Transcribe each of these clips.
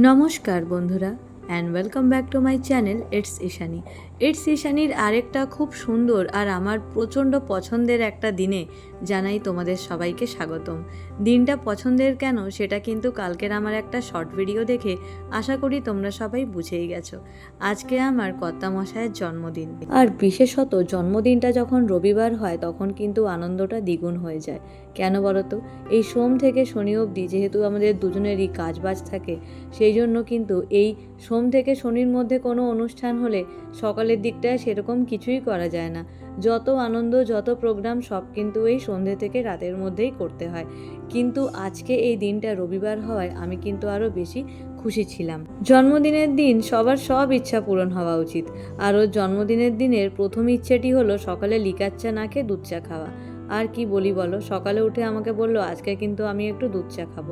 নমস্কার বন্ধুরা and welcome back to my channel it's Ishani it's ইশানির আরেকটা খুব সুন্দর আর আমার প্রচণ্ড পছন্দের একটা দিনে জানাই তোমাদের সবাইকে স্বাগতম। দিনটা পছন্দের কেন সেটা কিন্তু কালকের আমার একটা শর্ট ভিডিও দেখে আশা করি তোমরা সবাই বুঝেই গেছো। আজকে আমার কর্তামশায়ের জন্মদিন। আর বিশেষত জন্মদিনটা যখন রবিবার হয় তখন কিন্তু আনন্দটা দ্বিগুণ হয়ে যায়। কেন বলো তো এই সোম থেকে শনি অবধি যেহেতু আমাদের দুজনেরই কাজ বাজ থাকে সেই জন্য কিন্তু এই সোম থেকে শনির মধ্যে কোনো অনুষ্ঠান হলে সকালের দিকটায় সেরকম কিছুই করা যায় না। যত আনন্দ, যত প্রোগ্রাম সব কিন্তু এই সন্ধে থেকে রাতের মধ্যেই করতে হয়। কিন্তু আজকে এই দিনটা রবিবার হওয়ায় আমি কিন্তু আরও বেশি খুশি ছিলাম। জন্মদিনের দিন সবার সব ইচ্ছা পূরণ হওয়া উচিত। আর ওর জন্মদিনের দিনের প্রথম ইচ্ছেটি হলো সকালে লিকার চা না খেয়ে দুধ চা খাওয়া। আর কি বলি বলো, সকালে উঠে আমাকে বলল, আজকে কিন্তু আমি একটু দুধ চা খাব।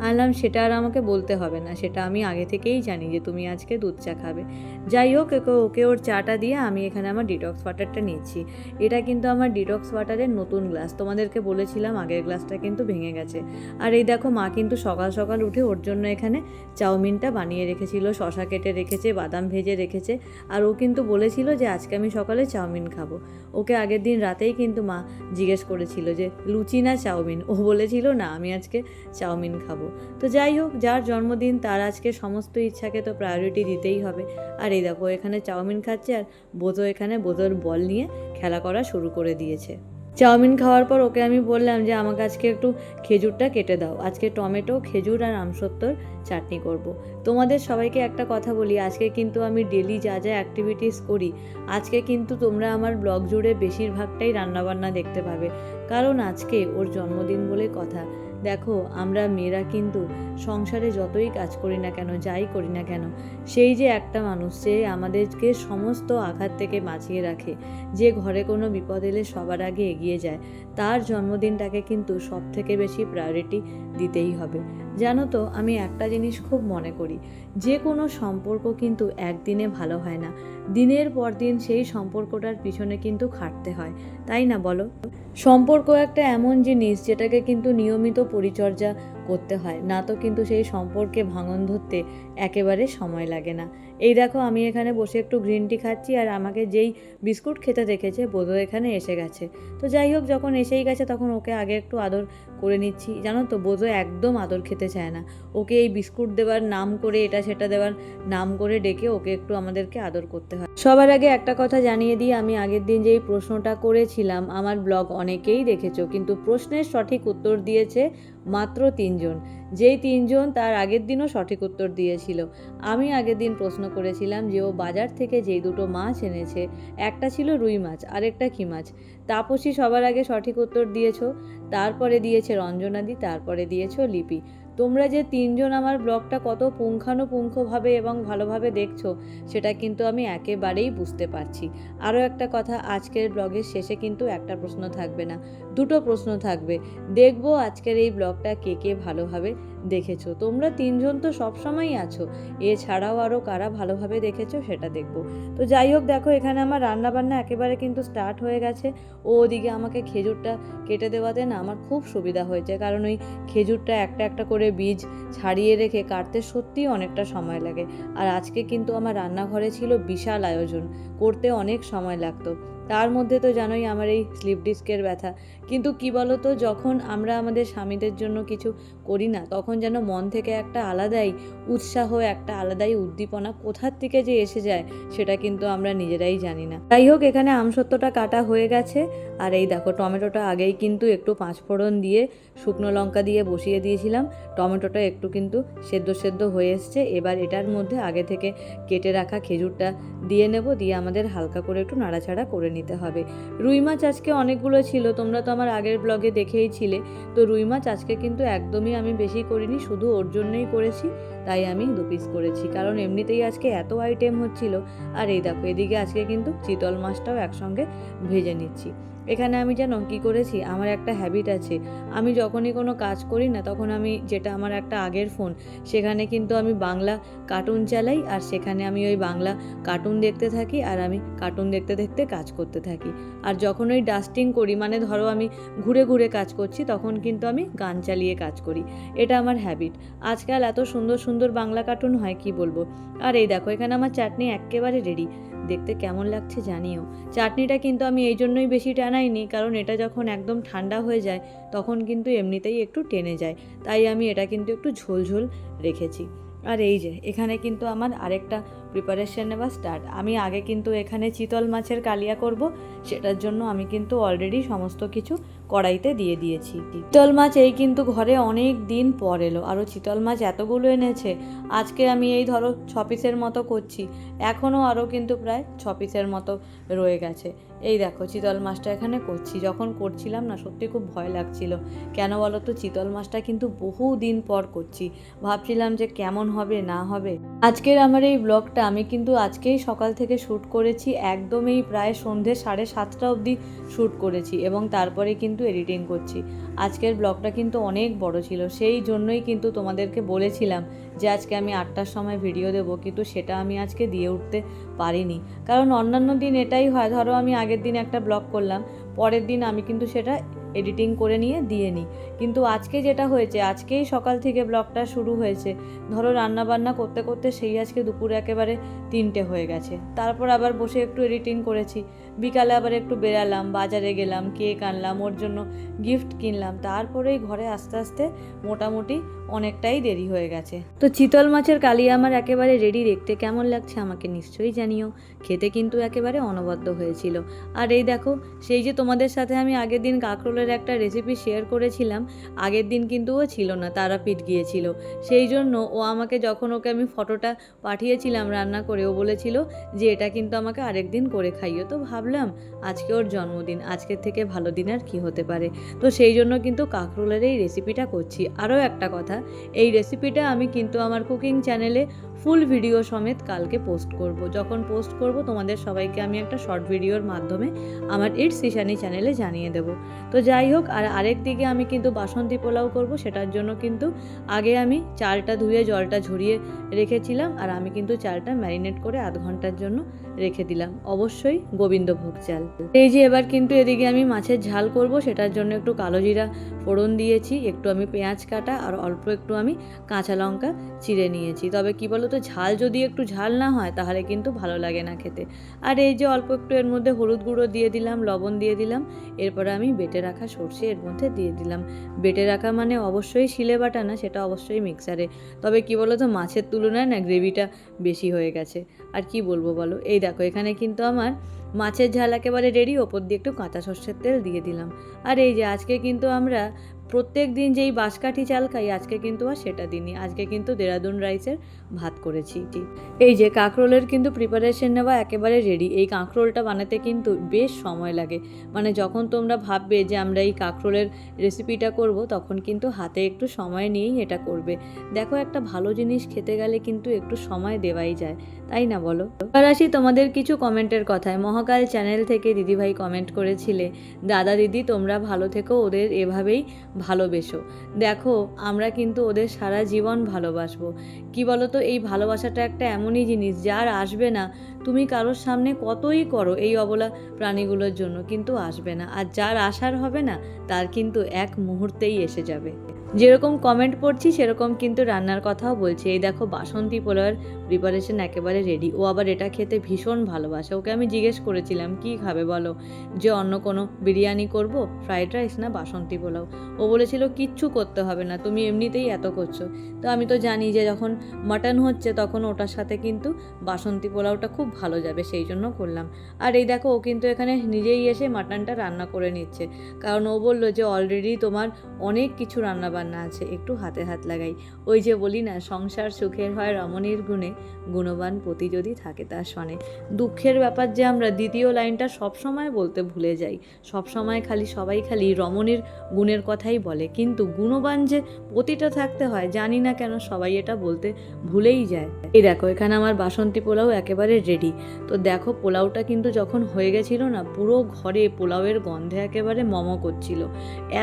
আনলাম, সেটা আর আমাকে বলতে হবে না। সেটা আমি আগে থেকেই জানি যে তুমি আজকে দুধ চা খাবে। যাই হোক ওকে ওর চাটা দিয়ে আমি এখানে আমার ডিটক্স ওয়াটারটা নিচ্ছি। এটা কিন্তু আমার ডিটক্স ওয়াটারের নতুন গ্লাস তোমাদেরকে বলেছিলাম, আগের গ্লাসটা কিন্তু ভেঙে গেছে। আর এই দেখো, মা কিন্তু সকাল সকাল উঠে ওর জন্য এখানে চাউমিনটা বানিয়ে রেখেছিল, শশা কেটে রেখেছে, বাদাম ভেজে রেখেছে। আর ও কিন্তু বলেছিল যে, আজকে আমি সকালে চাউমিন খাব। ওকে আগের দিন রাতেই কিন্তু মা জিজ্ঞেস করেছিল যে, লুচি না চাউমিন? ও বলেছিল, না, আমি আজকে চাউমিন খাব। তো যাই হোক, যার জন্মদিন, তার আজকে সমস্ত ইচ্ছাকে তো প্রায়োরিটি দিতেই হবে। আর এই দেখো, এখানে চাউমিন খাচ্ছে আর বোতো এখানে বোতোর বল নিয়ে খেলা করা শুরু করে দিয়েছে। চাউমিন খাওয়ার পর ওকে আমি বললাম যে, আমাকে আজকে একটু খেজুরটা কেটে দাও। আজকে টমেটো, খেজুর আর আমসত্তর চাটনি করব। তোমাদের সবাইকে একটা কথা বলি, আজকে কিন্তু আমি ডেলি যা যা অ্যাক্টিভিটিস করি, আজকে কিন্তু তোমরা আমার ব্লগ জুড়ে বেশিরভাগটাই রান্নাবান্না দেখতে পাবে। কারণ আজকে ওর জন্মদিন বলে কথা। দেখো, আমরা মেয়েরা কিন্তু সংসারে যতই কাজ করি না কেন, যাই করি না কেন, সেই যে একটা মানুষ যে আমাদেরকে সমস্ত আঘাত থেকে বাঁচিয়ে রাখে। যে ঘরে কোনো বিপদ এলে সবার আগে এগিয়ে যায়। তার জন্মদিনটাকে কিন্তু সব থেকে বেশি প্রায়োরিটি দিতেই হবে। জানো তো, আমি একটা জিনিস খুব মনে করি, যে কোনো সম্পর্ক কিন্তু একদিনে ভালো হয় না। দিনের পর দিন সেই সম্পর্কটার পিছনে কিন্তু খাটতে হয়, তাই না বলো? সম্পর্ক একটা এমন জিনিস যেটাকে কিন্তু নিয়মিত পরিচর্যা করতে হয়, না তো কিন্তু সেই সম্পর্কে ভাঙন ধরতে একেবারে সময় লাগে না। এই দেখো, আমি এখানে বসে একটু গ্রিন টি খাচ্ছি আর আমাকে যেই বিস্কুট খেতে দেখেছে, বোধহয় এখানে এসে গেছে। তো যাই হোক, যখন এসেই গেছে, তখন ওকে আগে একটু আদর করে নিচ্ছি। জানো তো, বোধহয় একদম আদর খেতে চায় না। ওকে এই বিস্কুট দেওয়ার নাম করে, এটা সেটা দেওয়ার নাম করে ডেকে ওকে একটু আমাদেরকে আদর করতে হয়। সবার আগে একটা কথা জানিয়ে দিই, আমি আগের দিন যেই প্রশ্নটা করেছিলাম, আমার ব্লগ অনেকেই দেখেছ, কিন্তু প্রশ্নের সঠিক উত্তর দিয়েছে মাত্র তিনজন। যেই তিনজন তার আগের দিনও সঠিক উত্তর দিয়েছিল। আমি আগের দিন প্রশ্ন করেছিলাম যে ও বাজার থেকে যেই দুটো মাছ এনেছে, একটা ছিল রুই মাছ, আরেকটা কি মাছ। তাপসী সবার আগে সঠিক উত্তর দিয়েছ, তারপরে দিয়েছে রঞ্জনাদি, তারপরে দিয়েছ লিপি। তোমরা যে তিনজন আমার ব্লগটা কত পুঙ্খানুপুঙ্খভাবে এবং ভালোভাবে দেখছ, সেটা কিন্তু আমি একেবারেই বুঝতে পারছি। আরও একটা কথা, আজকের ব্লগের শেষে কিন্তু একটা প্রশ্ন থাকবে না, দুটো প্রশ্ন থাকবে। দেখব আজকের এই ব্লগটা কে কে ভালোভাবে দেখেছ। তোমরা তিনজন তো সবসময়ই আছো। এছাড়াও আরও কারা ভালোভাবে দেখেছ সেটা দেখব। তো যাই হোক, দেখো এখানে আমার রান্না বান্না একেবারে কিন্তু স্টার্ট হয়ে গেছে। ও ওদিকে আমাকে খেজুরটা কেটে দেওয়াতে না আমার খুব সুবিধা হয়েছে। কারণ ওই খেজুরটা একটা একটা করে বীজ ছাড়িয়ে রেখে কাটতে সত্যিই অনেকটা সময় লাগে। আর আজকে কিন্তু আমার রান্নাঘরে ছিল বিশাল আয়োজন। করতে অনেক সময় লাগতো। তার মধ্যে তো জানোই আমার এই স্লিপ ডিস্কের ব্যথা। কিন্তু কি বলো তো যখন আমরা আমাদের স্বামীদের জন্য কিছু করি না, তখন যেন মন থেকে একটা আলাদাই উৎসাহ, একটা আলাদাই উদ্দীপনা কোথার থেকে যে এসে যায়, সেটা কিন্তু আমরা নিজেরাই জানি না। যাই হোক, এখানে আমসত্ত্বটা কাটা হয়ে গেছে। আর এই দেখো, টমেটোটা আগেই কিন্তু একটু পাঁচফোড়ন দিয়ে, শুকনো লঙ্কা দিয়ে বসিয়ে দিয়েছিলাম। টমেটোটা একটু কিন্তু সেদ্ধ সেদ্ধ হয়ে এসছে। এবার এটার মধ্যে আগে থেকে কেটে রাখা খেজুরটা দিয়ে নেব, দিয়ে আমাদের হালকা করে একটু নাড়াচাড়া করে নিতে হবে। রুই মাছ আজকে অনেকগুলো ছিল, তোমরা তো আমার আগের ব্লগে দেখেই ছিলে। তো রুই মাছ আজকে কিন্তু একদমই আমি বেশি করিনি, শুধু ওর জন্যই করেছি, তাই আমি দু পিস করেছি। কারণ এমনিতেই আজকে এত আইটেম হচ্ছিল। আর এই দেখো, এদিকে আজকে কিন্তু চিতল মাছটাও একসঙ্গে ভেজে নিচ্ছি। এখানে আমি জানো কী করেছি? আমার একটা হ্যাবিট আছে। আমি যখনই কোনো কাজ করি না, তখন আমি যেটা আমার একটা আগের ফোন সেখানে কিন্তু আমি বাংলা কার্টুন চালাই আর সেখানে আমি ওই বাংলা কার্টুন দেখতে থাকি আর আমি কার্টুন দেখতে দেখতে কাজ করতে থাকি। আর যখন ওই ডাস্টিং করি মানে ধরো আমি ঘুরে ঘুরে কাজ করছি, তখন কিন্তু আমি গান চালিয়ে কাজ করি। এটা আমার হ্যাবিট আজকাল এত সুন্দর সুন্দর বাংলা কার্টুন হয়, কি বলব? আর এই দেখো, এখানে আমার চাটনি একেবারে রেডি দেখতে কেমন লাগছে জানিও। চাটনিটা কিন্তু আমি এই জন্যই বেশি টানাইনি, কারণ এটা যখন একদম ঠান্ডা হয়ে যায়, তখন কিন্তু এমনিতেই একটু টেনে যায়। তাই আমি এটা কিন্তু একটু ঝোল ঝোল রেখেছি। আর এই যে, এখানে কিন্তু আমার আরেকটা প্রিপারেশন নেওয়া স্টার্ট আমি আগে কিন্তু এখানে চিতল মাছের কালিয়া করব, সেটার জন্য আমি কিন্তু অলরেডি সমস্ত কিছু কড়াইতে দিয়ে দিয়েছি। চিতল মাছ এই কিন্তু ঘরে অনেক দিন পর এলো আরও চিতল মাছ এতগুলো এনেছে, আজকে আমি এই ধরো ছ পিসের মতো করছি এখনও আরও কিন্তু প্রায় ছ পিসের মতো রয়ে গেছে। এই দেখো চিতল মাছটা এখানে করছি। যখন করছিলাম না, সত্যি খুব ভয় লাগছিল। কেন বলো তো চিতল মাছটা কিন্তু বহু দিন পর করছি। ভাবছিলাম যে কেমন হবে, না হবে। আজকের আমার এই ব্লগটা আমি কিন্তু আজকেই সকাল থেকে শ্যুট করেছি। একদমই প্রায় সন্ধে সাড়ে সাতটা অবধি শ্যুট করেছি এবং তারপরে কিন্তু এডিটিং করছি। আজকের ব্লগটা কিন্তু অনেক বড় ছিল। সেই জন্যই কিন্তু তোমাদেরকে বলেছিলাম যে আজকে আমি আটটার সময় ভিডিও দেব, কিন্তু সেটা আমি আজকে দিয়ে উঠতে পারিনি। কারণ অন্যান্য দিন এটাই হয়, ধরো আমি আগের দিন একটা ব্লগ করলাম, পরের দিন আমি কিন্তু সেটা এডিটিং করে নিয়ে দিয়ে নিই। কিন্তু আজকে যেটা হয়েছে, আজকেই সকাল থেকে ব্লগটা শুরু হয়েছে। ধরো রান্না বান্না করতে করতে সেই আজকে দুপুরে একেবারে তিনটে হয়ে গেছে। তারপর আবার বসে একটু এডিটিং করেছি। বিকালে আবার একটু বেরালাম, বাজারে গেলাম, কেক আনলাম, ওর জন্য গিফট কিনলাম। তারপরেই ঘরে আস্তে আস্তে মোটামুটি অনেকটাই দেরি হয়ে গেছে। তো চিতল মাছের কালিয়া আমার একেবারে রেডি দেখতে কেমন লাগছে আমাকে নিশ্চয়ই জানিও। খেতে কিন্তু একেবারে অনবদ্য হয়েছিল। আর এই দেখো, সেই যে তোমাদের সাথে আমি আগের দিন কাঁকরোলের একটা রেসিপি শেয়ার করেছিলাম, আগের দিন কিন্তু ও ছিল না, তারাপীঠ গিয়েছিল। সেই জন্য ও আমাকে যখন ওকে আমি ফটোটা পাঠিয়েছিলাম রান্না করে, ও বলেছিল যে এটা কিন্তু আমাকে আরেক দিন করে খাইও। তো ভাবলাম, আজকে ওর জন্মদিন, আজকের থেকে ভালো দিন আর কী হতে পারে। তো সেই জন্য কিন্তু কাঁকরোলের এই রেসিপিটা করছি। আরও একটা কথা, এই রেসিপিটা আমি কিন্তু আমার কুকিং চ্যানেলে ফুল ভিডিও সমেত কালকে পোস্ট করব। যখন পোস্ট করব, তোমাদের সবাইকে আমি একটা শর্ট ভিডিওর মাধ্যমে আমার ইটস ইশানি চ্যানেলে জানিয়ে দেব। তো যাই হোক, আর আরেক দিকে আমি কিন্তু বাসন্তী পোলাও করব, সেটার জন্য কিন্তু আগে আমি চালটা ধুয়ে, জলটা ঝরিয়ে রেখেছিলাম, আর আমি কিন্তু চালটা ম্যারিনেট করে আধ ঘণ্টার জন্য রেখে দিলাম। অবশ্যই গোবিন্দভোগ চাল। এই যে এবার কিন্তু এদিকে আমি মাছের ঝাল করব, সেটার জন্য একটু কালো জিরা ফোড়ন দিয়েছি, একটু আমি পেঁয়াজ কাটা, আর অল্প একটু আমি কাঁচা লঙ্কা চিড়ে নিয়েছি। তবে কি বলো তো, ঝাল যদি একটু ঝাল না হয়, তাহলে কিন্তু ভালো লাগে না খেতে। আর এই যে অল্প একটু এর মধ্যে হলুদ গুঁড়ো দিয়ে দিলাম, লবণ দিয়ে দিলাম, এরপরে আমি বেটে রাখা সর্ষে এর মধ্যে দিয়ে দিলাম। বেটে রাখা মানে অবশ্যই শিলে বাটা না, সেটা অবশ্যই মিক্সারে। তবে কি বলো তো, মাছের তুলনায় না গ্রেভিটা বেশি হয়ে গেছে। আর কি বলব বলো, এই দেখো, এখানে কিন্তু আমার মাছের ঝাল একেবারে রেডি ওপর দিয়ে একটু কাঁচা সর্ষের তেল দিয়ে দিলাম। আর এই যে আজকে কিন্তু আমরা প্রত্যেক দিন যেই বাঁশকাঠি চাল খাই, আজকে কিন্তু আর সেটা দিনই আজকে কিন্তু দেরাদুন রাইসের ভাত করেছি এই যে কাঁকরোলের কিন্তু প্রিপারেশন নেওয়া একেবারে রেডি এই কাঁকরোলটা বানাতে কিন্তু বেশ সময় লাগে। মানে যখন তোমরা ভাববে যে আমরা এই কাঁকরোলের রেসিপিটা করব, তখন কিন্তু হাতে একটু সময় নিয়েই এটা করবে। দেখো একটা ভালো জিনিস খেতে গেলে কিন্তু একটু সময় দেওয়াই যায়, তাই না বলো? এবার আসি তোমাদের কিছু কমেন্টের কথায়। মহাকাল চ্যানেল থেকে দিদিভাই কমেন্ট করেছিলে, দাদা দিদি, তোমরা ভালো থেকো, ওদের এভাবেই ভালোবেসো। দেখো, আমরা কিন্তু ওদের সারা জীবন ভালোবাসবো। কি বলো তো এই ভালোবাসাটা একটা এমনই জিনিস যার আসবে না। তুমি কারোর সামনে কতই করো এই অবলা প্রাণীগুলোর জন্য, কিন্তু আসবে না। আর যার আসার হবে না, তার কিন্তু এক মুহূর্তেই এসে যাবে। যেরকম কমেন্ট পড়ছি, সেরকম কিন্তু রান্নার কথাও বলছি। এই দেখো, বাসন্তী পোলাওয়ের প্রিপারেশন একেবারে রেডি ও আবার এটা খেতে ভীষণ ভালোবাসে। ওকে আমি জিজ্ঞেস করেছিলাম, কি খাবে বলো? যে অন্য কোনো বিরিয়ানি করব ফ্রাইড রাইস না বাসন্তী পোলাও? ও বলেছিল, কিচ্ছু করতে হবে না, তুমি এমনিতেই এত করছ। তো আমি তো জানি যে যখন মাটন হচ্ছে, তখন ওটার সাথে কিন্তু বাসন্তী পোলাওটা খুব ভালো যাবে, সেই জন্য করলাম। আর এই দেখো, ও কিন্তু এখানে নিজেই এসে মাটনটা রান্না করে নিচ্ছে। কারণ ও বলল যে অলরেডি তোমার অনেক কিছু রান্না রান্নাবান্না আছে, একটু হাতে হাত লাগাই। ওই যে বলি না, সংসার সুখের হয় রমণীর গুণে, গুণবান পতি যদি থাকে তার সনে। দুঃখের ব্যাপার যে আমরা দ্বিতীয় লাইনটা সবসময় বলতে ভুলে যাই। সবসময় খালি, সবাই খালি রমণীর গুণের কথাই বলে। কিন্তু গুণবান যে পতিটা থাকতে হয়, জানি না কেন সবাই এটা বলতে ভুলেই যায়। এই দেখো, এখানে আমার বাসন্তী পোলাও একেবারে রেডি তো দেখো, পোলাওটা কিন্তু যখন হয়ে গেছিল না, পুরো ঘরে পোলাওয়ের গন্ধে একেবারে মম করছিল।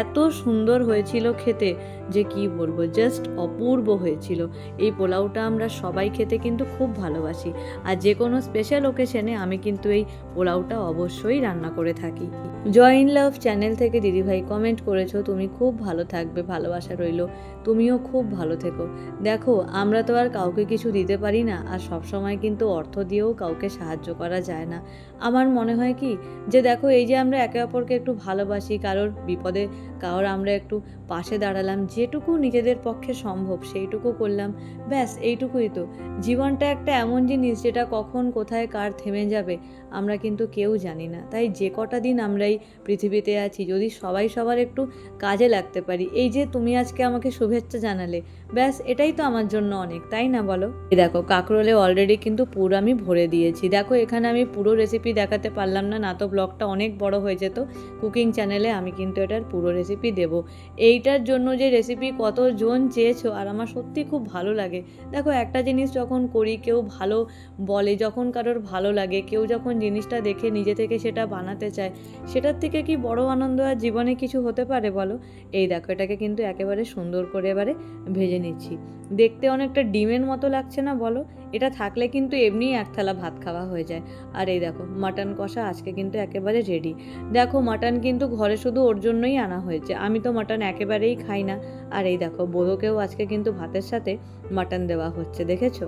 এত সুন্দর হয়েছিল খেতে। যে কি বলব জাস্ট অপূর্ব হয়েছিল। এই পোলাওটা আমরা সবাই খেতে কিন্তু খুব ভালোবাসি। আর যে কোনো স্পেশাল ওকেশনে আমি কিন্তু এই পোলাওটা অবশ্যই রান্না করে থাকি। জয় ইন লাভ চ্যানেল থেকে দিদিভাই কমেন্ট করেছ, তুমি খুব ভালো থাকবে, ভালোবাসা রইল। তুমিও খুব ভালো থেকো। দেখো, আমরা তো আর কাউকে কিছু দিতে পারি না, আর সব সময় কিন্তু অর্থ দিয়েও কাউকে সাহায্য করা যায় না। আমার মনে হয় কি যে দেখো, এই যে আমরা একে অপরকে একটু ভালোবাসি, কারোর বিপদে, কারোর আমরা একটু পাশে দাঁড়ালাম, যেটুকু নিজেদের পক্ষে সম্ভব সেইটুকু করলাম, ব্যাস এইটুকুই তো। জীবনটা একটা এমন জিনিস যেটা কখন, কোথায়, কার থেমে যাবে, আমরা কিন্তু কেউ জানি না। তাই যে কটা দিন আমরা এই পৃথিবীতে আছি, যদি সবাই সবার একটু কাজে লাগতে পারি, এই যে তুমি আজকে আমাকে শুভেচ্ছা জানালে, ব্যাস এটাই তো আমার জন্য অনেক, তাই না বলো? দেখো, কাকরোলে অলরেডি কিন্তু পুরো আমি ভরে দিয়েছি। দেখো, এখানে আমি পুরো রেসিপি দেখাতে পারলাম না না তো ব্লগটা অনেক বড় হয়ে যেত। কুকিং চ্যানেলে আমি কিন্তু এটার পুরো রেসিপি দেব। এইটার জন্য যে রেসিপি কতজন চেয়েছো আর আমার সত্যি খুব ভালো লাগে। দেখো একটা জিনিস যখন করি, কেউ ভালো বলে, যখন কারোর ভালো লাগে, কেউ যখন জিনিসটা দেখে নিজে থেকে সেটা বানাতে চায়, সেটার থেকে কি বড় আনন্দ আর জীবনে কিছু হতে পারে বলো? এই দেখো এটাকে কিন্তু একেবারে সুন্দর করে এবারে ভেজে নিচ্ছি। দেখতে অনেকটা ডিমের মতো লাগছে না বলো? এটা থাকলে কিন্তু এমনিই এক থালা ভাত খাওয়া হয়ে যায়। আর এই দেখো মাটন কষা আজকে কিন্তু একেবারে রেডি দেখো মাটন কিন্তু ঘরে শুধু ওর জন্যই আনা হয়েছে। আমি তো মাটন একেবারেই খাই না। আর এই দেখো বোধকেও আজকে কিন্তু ভাতের সাথে মাটন দেওয়া হচ্ছে, দেখেছ?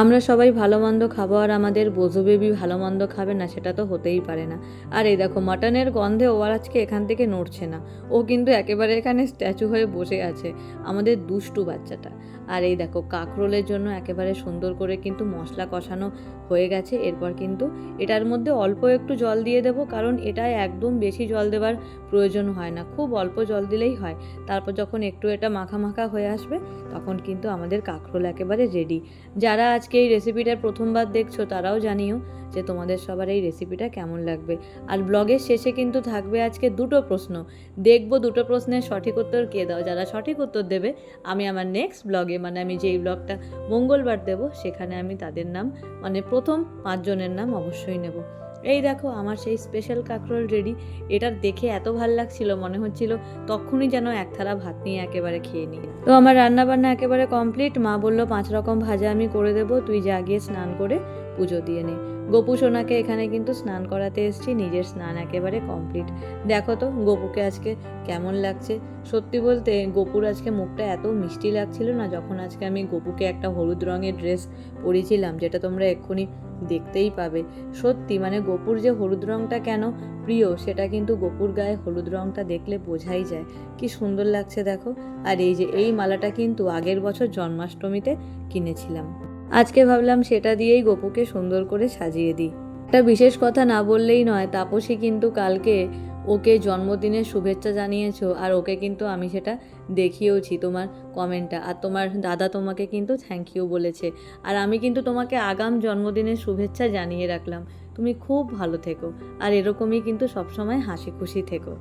আমরা সবাই ভালো মন্দ খাব আর আমাদের বোঝো বেবি ভালো মন্দ খাবে না, সেটা তো হতেই পারে না। আর এই দেখো মাটনের গন্ধে ও আর আজকে এখান থেকে নড়ছে না। ও কিন্তু একেবারে এখানে স্ট্যাচু হয়ে বসে আছে, আমাদের দুষ্টু বাচ্চাটা। আর এই দেখো, কাঁকরোলের জন্য একেবারে সুন্দর করে কিন্তু মশলা কষানো হয়ে গেছে। এরপর কিন্তু এটার মধ্যে অল্প একটু জল দিয়ে দেবো, কারণ এটায় একদম বেশি জল দেওয়ার প্রয়োজন হয় না। খুব অল্প জল দিলেই হয়। তারপর যখন একটু এটা মাখা মাখা হয়ে আসবে, তখন কিন্তু আমাদের কাঁকরোল একেবারে রেডি যারা আজকে এই রেসিপিটা প্রথমবার দেখছ, তারাও জানিও যে তোমাদের সবার এই রেসিপিটা কেমন লাগবে। আর ব্লগের শেষে কিন্তু থাকবে আজকে দুটো প্রশ্ন। দেখব দুটো প্রশ্নের সঠিক উত্তর কে দাও, যারা সঠিক উত্তর দেবে, আমি আমার নেক্সট ব্লগে মানে আমি যেই ব্লগটা মঙ্গলবার দেব, সেখানে আমি তাদের নাম মানে প্রথম পাঁচজনের নাম অবশ্যই নেব। এই দেখো, আমার সেই স্পেশাল কাঁকরোল রেডি এটা দেখে এত ভালো লাগছিল, মনে হচ্ছিল তখনই যেন এক থালা ভাত নিয়ে একেবারে খেয়ে নিই। তো আমার রান্না বান্না একেবারে কমপ্লিট মা বলল, পাঁচ রকম ভাজা আমি করে দেবো, তুই যা গিয়ে স্নান করে পুজো দিয়ে নে। গোপু সোনাকে এখানে কিন্তু স্নান করাতে এসেছি, নিজের স্নান একেবারে কমপ্লিট দেখো তো, গোপুকে আজকে কেমন লাগছে? সত্যি বলতে গোপুর আজকে মুখটা এত মিষ্টি লাগছিল না, যখন আজকে আমি গোপুকে একটা হলুদ রঙের ড্রেস পরিয়েছিলাম, যেটা তোমরা এক্ষুনি দেখতেই পাবে। সত্যি মানে গোপুর যে হলুদ রঙটা কেন প্রিয়, সেটা কিন্তু গোপুর গায়ে হলুদ রঙটা দেখলে বোঝাই যায়। কি সুন্দর লাগছে দেখো। আর এই যে, এই মালাটা কিন্তু আগের বছর জন্মাষ্টমীতে কিনেছিলাম। আজকে ভাবলাম সেটা দিয়েই গোপুকে সুন্দর করে সাজিয়ে দিই। একটা বিশেষ কথা না বললেই নয়, তাপসী কিন্তু কালকে ওকে জন্মদিনের শুভেচ্ছা জানিয়েছো আর ওকে কিন্তু আমি সেটা দেখিয়েওছি তোমার কমেন্টটা। আর তোমার দাদা তোমাকে কিন্তু থ্যাংক ইউ বলেছে। আর আমি কিন্তু তোমাকে আগাম জন্মদিনের শুভেচ্ছা জানিয়ে রাখলাম। তুমি খুব ভালো থেকো আর এরকমই কিন্তু সবসময় হাসি খুশি থেকো।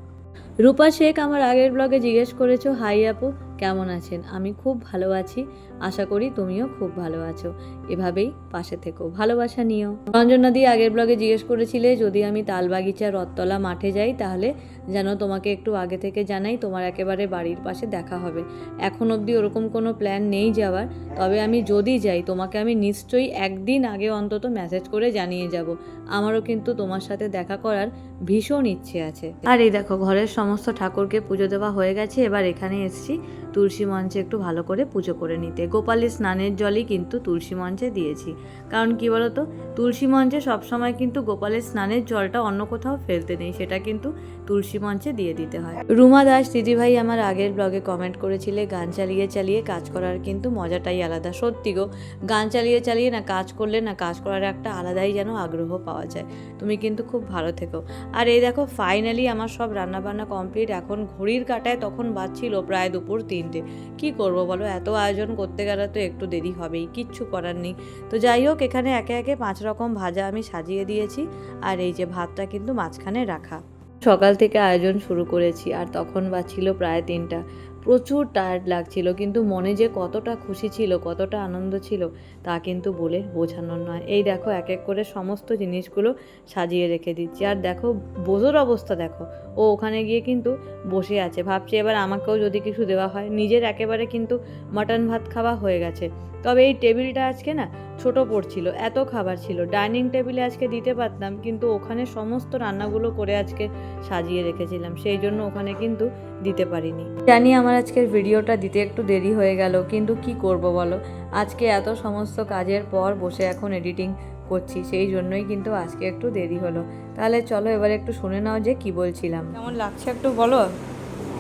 রূপা শেখ আমার আগের ব্লগে জিজ্ঞেস করেছ, হাই আপু, কেমন আছেন? আমি খুব ভালো আছি। আশা করি তুমিও খুব ভালো আছো। এভাবেই পাশে থেকো। ভালোবাসা নিও। রঞ্জনা দি আগের ব্লগে জিজ্ঞেস করেছিলে, যদি আমি তালবাগিচা রথতলা মাঠে যাই, তাহলে যেন তোমাকে একটু আগে থেকে জানাই, তোমার একেবারে বাড়ির পাশে দেখা হবে। এখন অবধি ওরকম কোনো প্ল্যান নেই যাওয়ার। তবে আমি যদি যাই, তোমাকে আমি নিশ্চয়ই একদিন আগে অন্তত মেসেজ করে জানিয়ে যাব। আমারও কিন্তু তোমার সাথে দেখা করার ভীষণ ইচ্ছে আছে। আর এই দেখো, ঘরের সমস্ত ঠাকুরকে পুজো দেওয়া হয়ে গেছে। এবার এখানে এসছি। তুলসী মঞ্চে একটু ভালো করে পুজো করে নিতে। গোপালের স্নানের জলই কিন্তু তুলসী মঞ্চে দিয়েছি। কারণ কি বলতো? তুলসী মঞ্চে সবসময় কিন্তু গোপালের স্নানের জলটা অন্য কোথাও ফেলতে নেই, সেটা কিন্তু তুলসী মঞ্চে দিয়ে দিতে হয়। রুমা দাস দিদিভাই আমার আগের ব্লগে কমেন্ট করেছিলে, গান চালিয়ে চালিয়ে কাজ করার কিন্তু মজাটাই আলাদা। সত্যি গো, গান চালিয়ে চালিয়ে না কাজ করলে না কাজ করার একটা আলাদাই যেন আগ্রহ পাওয়া যায়। তুমি কিন্তু খুব ভালো থেকো। আর এই দেখো ফাইনালি আমার সব রান্নাবান্না কমপ্লিট এখন ঘড়ির কাটায় তখন বাজছিল প্রায় দুপুর তিনটে। কি করব বলো? এত আয়োজন করতে গেলে তো একটু দেরি হবেই। কিচ্ছু করার নেই। তো যাই হোক, এখানে একে একে পাঁচ রকম ভাজা আমি সাজিয়ে দিয়েছি। আর এই যে ভাতটা কিন্তু মাঝখানে রাখা। সকাল থেকে আয়োজন শুরু করেছি, আর তখন বাজছিল প্রায় তিনটা। প্রচুর টায়ার্ড লাগছিল, কিন্তু মনে যে কতটা খুশি ছিল, কতটা আনন্দ ছিল, তা কিন্তু বলে বোঝানোর নয়। এই দেখো, এক এক করে সমস্ত জিনিসগুলো সাজিয়ে রেখে দিচ্ছি। আর দেখো, বোঝোর অবস্থা দেখো। ও ওখানে গিয়ে কিন্তু বসে আছে। ভাবছি এবার আমাকেও যদি কিছু দেওয়া হয়। নিজের একেবারে কিন্তু মাটন ভাত খাওয়া হয়ে গেছে। তবে এই টেবিলটা আজকে না ছোট পড়ছিল, এত খাবার ছিল। ডাইনিং টেবিলে আজকে দিতে পারতাম, কিন্তু ওখানে সমস্ত রান্নাগুলো করে আজকে সাজিয়ে রেখেছিলাম, সেই জন্য ওখানে কিন্তু দিতে পারিনি। জানি আমার আজকের ভিডিওটা দিতে একটু দেরি হয়ে গেল, কিন্তু কি করব বলো? আজকে এত সমস্ত কাজের পর বসে এখন এডিটিং করছি, সেই জন্যই কিন্তু আজকে একটু দেরি হলো। তাহলে চলো এবার একটু শুনে নাও যে কি বলছিলাম। কেমন লাগছে একটু বলো?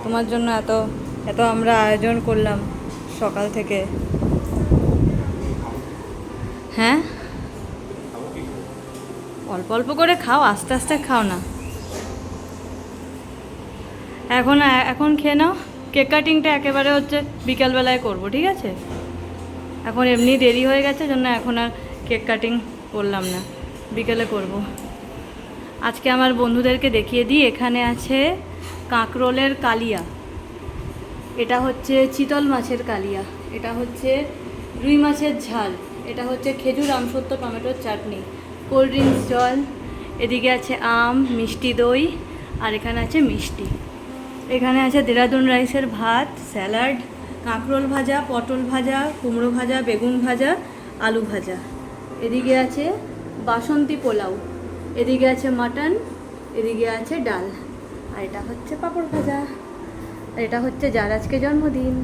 তোমার জন্য এত এত আমরা আয়োজন করলাম সকাল থেকে। হ্যাঁ? অল্প অল্প করে খাও, আস্তে আস্তে খাও না। এখন এখন খেয়ে নাও। কেক কাটিংটা একেবারে হচ্ছে বিকালবেলায় করব, ঠিক আছে? এখন এমনি দেরি হয়ে গেছে, জন্য এখন আর কেক কাটিং করলাম না। বিকেলে করব। আজকে আমার বন্ধুদেরকে দেখিয়ে দিই, এখানে আছে কাঁকরোলের কালিয়া। এটা হচ্ছে চিতল মাছের কালিয়া। এটা হচ্ছে রুই মাছের ঝাল। এটা হচ্ছে খেজুর আমসত্ব টমেটোর চাটনি। কোল্ড ড্রিঙ্কস জল। এদিকে আছে আম, মিষ্টি দই, আর এখানে আছে মিষ্টি। এখানে আছে দেরাদুন রাইসের ভাত, স্যালাড, কাঁকরোল ভাজা, পটল ভাজা, কুমড়ো ভাজা, বেগুন ভাজা, আলু ভাজা। এদিকে আছে বাসন্তী পোলাও। এদিকে আছে মাটন, এদিকে আছে ডাল। আর এটা হচ্ছে পাঁপড় ভাজা। আর এটা হচ্ছে যার আজকে জন্মদিন।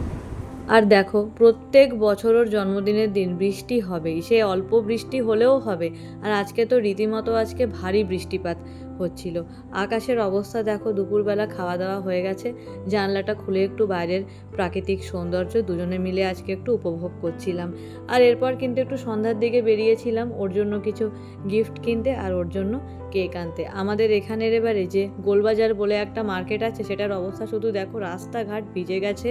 আর দেখো, প্রত্যেক বছর ওর জন্মদিনের দিন বৃষ্টি হবেই। সে অল্প বৃষ্টি হলেও হবে। আর আজকে তো রীতিমতো আজকে ভারী বৃষ্টিপাত হচ্ছিল। আকাশের অবস্থা দেখো, দুপুরবেলা খাওয়া দাওয়া হয়ে গেছে। জানলাটা খুলে একটু বাইরের প্রাকৃতিক সৌন্দর্য দুজনে মিলে আজকে একটু উপভোগ করছিলাম। আর এরপর কিন্তু একটু সন্ধ্যার দিকে বেরিয়েছিলাম। ওর জন্য কিছু গিফট কিনতে আর ওর জন্য কেক আনতে। আমাদের এখানের এবারে যে গোলবাজার বলে একটা মার্কেট আছে, সেটার অবস্থা শুধু দেখো, রাস্তাঘাট ভিজে গেছে,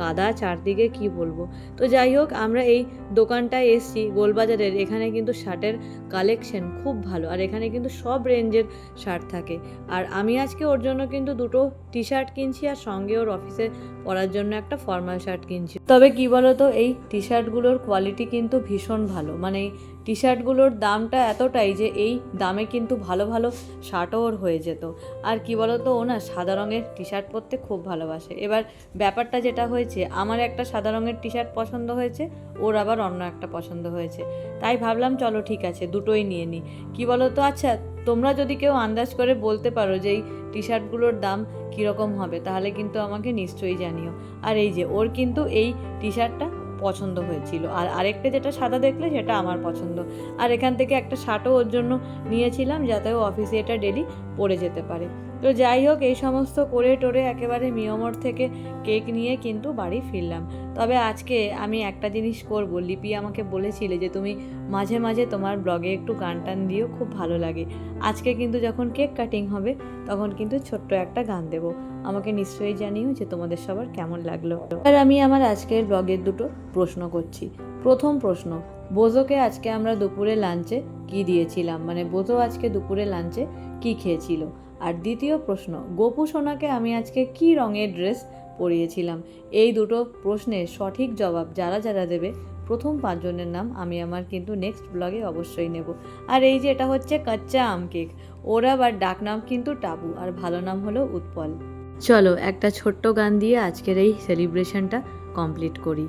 কাদা, চারদিকে কি বলব? তো যাই হোক, আমরা এই দোকানটায় এসছি, গোলবাজারের। এখানে কিন্তু শার্টের কালেকশন খুব ভালো, আর এখানে কিন্তু সব রেঞ্জের শার্ট থাকে। আর আমি আজকে ওর জন্য কিন্তু দুটো টি শার্ট কিনছি, আর সঙ্গে ওর অফিসে পরার জন্য একটা ফর্মাল শার্ট কিনছি। তবে কি বলতো, এই টি শার্টগুলোর কোয়ালিটি কিন্তু ভীষণ ভালো। মানে টি শার্টগুলোর দামটা এতটাই যে এই দামে কিন্তু ভালো ভালো শার্টও ওর হয়ে যেত। আর কি বলতো, ও না সাদা রঙের টি শার্ট পরতে খুব ভালোবাসে। এবার ব্যাপারটা যেটা হয়েছে, আমার একটা সাদা রঙের টি শার্ট পছন্দ হয়েছে, ওর আবার অন্য একটা পছন্দ হয়েছে। তাই ভাবলাম, চলো ঠিক আছে, দুটোই নিয়ে নিই কী বলতো আচ্ছা তোমরা যদি কেউ আন্দাজ করে বলতে পারো যে এই টি শার্টগুলোর দাম কীরকম হবে, তাহলে কিন্তু আমাকে নিশ্চয়ই জানিও। আর এই যে, ওর কিন্তু এই টি শার্টটা পছন্দ হয়েছিল। আর আরেকটা যেটা সাদা দেখলে সেটা আমার পছন্দ। আর এখান থেকে একটা শার্টও ওর জন্য নিয়েছিলাম যাতে ও অফিসে এটা ডেলি পরে যেতে পারে। তো যাই হোক, এই সমস্ত করে টোরে একেবারে মিয়মর থেকে কেক নিয়ে কিন্তু বাড়ি ফিরলাম। তবে আজকে আমি একটা জিনিস করব। লিপি আমাকে বলেছিলে যে তুমি মাঝে মাঝে তোমার ব্লগে একটু গান টান দিও, খুব ভালো লাগে। আজকে কিন্তু যখন কেক কাটিং হবে, তখন কিন্তু ছোট্ট একটা গান দেব। আমাকে নিশ্চয়ই জানিও যে তোমাদের সবার কেমন লাগল। আর আমি আমার আজকের ব্লগের দুটো প্রশ্ন করছি। প্রথম প্রশ্ন বোজোকে আজকে আমরা দুপুরে লাঞ্চে কি দিয়েছিলাম? মানে বোজো আজকে দুপুরে লাঞ্চে কি খেয়েছিল? আর দ্বিতীয় প্রশ্ন, গোপু সোনাকে আমি আজকে কি রঙের ড্রেস পরিয়েছিলাম? এই দুটো প্রশ্নের সঠিক জবাব যারা যারা দেবে, প্রথম পাঁচজনের নাম আমি আমার কিন্তু নেক্সট ব্লগে অবশ্যই নেব। আর এই যে এটা হচ্ছে কাচ্চা আম কেক ওর আবার ডাক নাম কিন্তু টাবু, আর ভালো নাম হলো উৎপল। চলো একটা ছোট্ট গান দিয়ে আজকের এই সেলিব্রেশনটা কমপ্লিট করি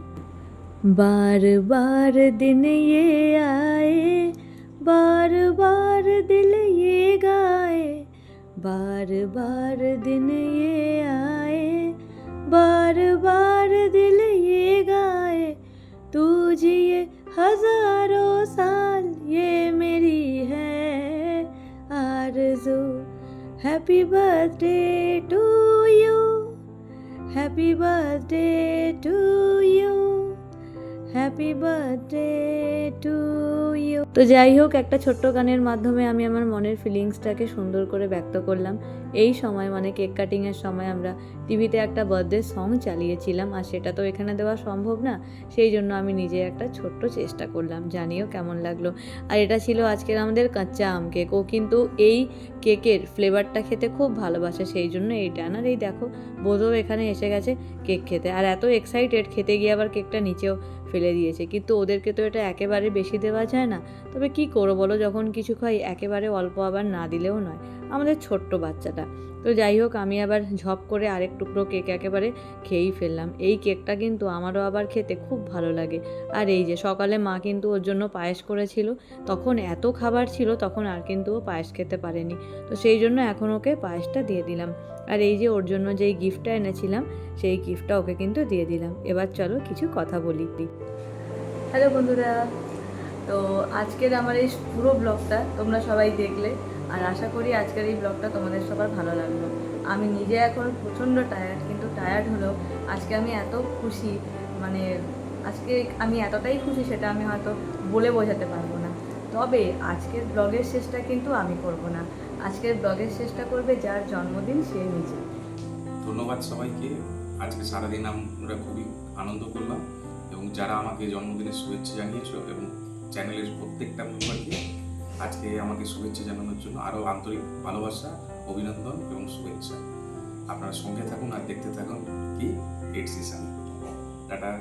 बार बार दिन ये आए बार बार दिल ये गाए बार बार दिन ये आए बार बार दिल ये गाए तू हजारों साल ये मेरी है आरज़ू happy birthday to you. Happy birthday to you. Happy birthday to you তো যাই হোক, একটা ছোট্ট গানের মাধ্যমে আমি আমার মনের ফিলিংসটাকে সুন্দর করে ব্যক্ত করলাম। এই সময় মানে কেক কাটিংয়ের সময় আমরা টিভিতে একটা বার্থডে সং চালিয়েছিলাম আর সেটা তো এখানে দেওয়া সম্ভব না। সেই জন্য আমি নিজে একটা ছোট্ট চেষ্টা করলাম। জানিও কেমন লাগল। আর এটা ছিল আজকের আমাদের কাঁচা আম কেক ও কিন্তু এই কেকের ফ্লেভারটা খেতে খুব ভালোবাসে, সেই জন্য এইটা আর এই দেখো বোধও এখানে এসে গেছে কেক খেতে। আর এত এক্সাইটেড খেতে গিয়ে আবার কেকটা নিচেও ফেলে দিয়েছে। কিন্তু ওদেরকে তো এটা একেবারে বেশি দেওয়া যায় না। তবে কি করো বলো? যখন কিছু খাই, একেবারে অল্প আবার না দিলেও নয়। আমাদের ছোট্ট বাচ্চাটা। তো যাই হোক, আমি আবার ঝপ করে আরেক টুকরো কেক একেবারে খেয়েই ফেললাম। এই কেকটা কিন্তু আমারও আবার খেতে খুব ভালো লাগে। আর এই যে সকালে মা কিন্তু ওর জন্য পায়েস করেছিল, তখন এত খাবার ছিল, তখন আর কিন্তু ও পায়েস খেতে পারেনি। তো সেই জন্য এখন ওকে পায়েসটা দিয়ে দিলাম। আর এই যে ওর জন্য যেই গিফটটা এনেছিলাম, সেই গিফটটা ওকে কিন্তু দিয়ে দিলাম। এবার চলো কিছু কথা বলি। হ্যালো বন্ধুরা, তো আজকের আমার এই পুরো ব্লগটা তোমরা সবাই দেখলে। আর আশা করি আজকের এই ব্লগটা তোমাদের সবার ভালো লাগল। আমি নিজে এখন প্রচণ্ড টায়ার্ড কিন্তু টায়ার্ড হলেও আজকে আমি এত খুশি মানে আজকে আমি এতটাই খুশি সেটা আমি হয়তো বলে বোঝাতে পারব না। তবে আজকের ব্লগের শেষটা কিন্তু আমি করব না। আজকের ব্লগের শেষটা করবে যার জন্মদিন সে নিজে। ধন্যবাদ সবাইকে। আজকে সারাদিন আমরা খুবই আনন্দ করলাম এবং যারা আমাকে জন্মদিনের শুভেচ্ছা জানিয়েছো এবং চ্যানেলের প্রত্যেকটা মেম্বারকে আজকে আমাকে শুভেচ্ছা জানানোর জন্য আরও আন্তরিক ভালোবাসা, অভিনন্দন এবং শুভেচ্ছা। আপনারা সঙ্গে থাকুন আর দেখতে থাকুন কি এডসিশন টাটা।